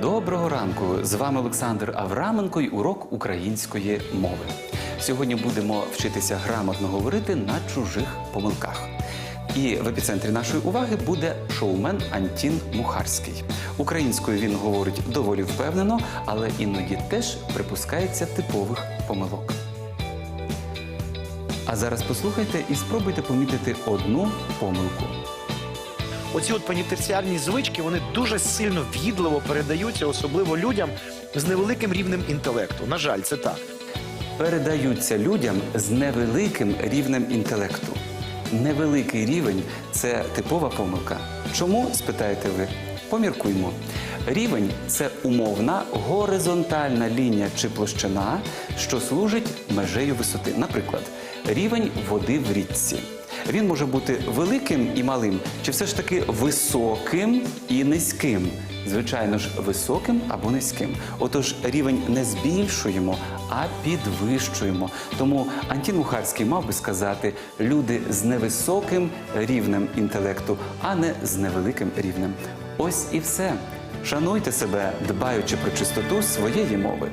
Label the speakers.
Speaker 1: Доброго ранку! З вами Олександр Авраменко і урок української мови. Сьогодні будемо вчитися грамотно говорити на чужих помилках. І в епіцентрі нашої уваги буде шоумен Антін Мухарський. Українською він говорить доволі впевнено, але іноді теж припускається типових помилок. А зараз послухайте і спробуйте помітити одну помилку.
Speaker 2: Оці от пенітенціарні звички вони дуже сильно в'їдливо передаються, особливо людям з невеликим рівнем інтелекту. На жаль, це так.
Speaker 1: передаються людям з невеликим рівнем інтелекту. Невеликий рівень це типова помилка. Чому спитаєте ви? Поміркуймо. Рівень це умовна горизонтальна лінія чи площина, що служить межею висоти. Наприклад, рівень води в річці. Він може бути великим і малим, чи все ж таки високим і низьким. Звичайно ж, високим або низьким. Отож, рівень не збільшуємо, а підвищуємо. Тому Антін Мухарський мав би сказати люди з невисоким рівнем інтелекту, а не з невеликим рівнем. Ось і все. Шануйте себе, дбаючи про чистоту своєї мови.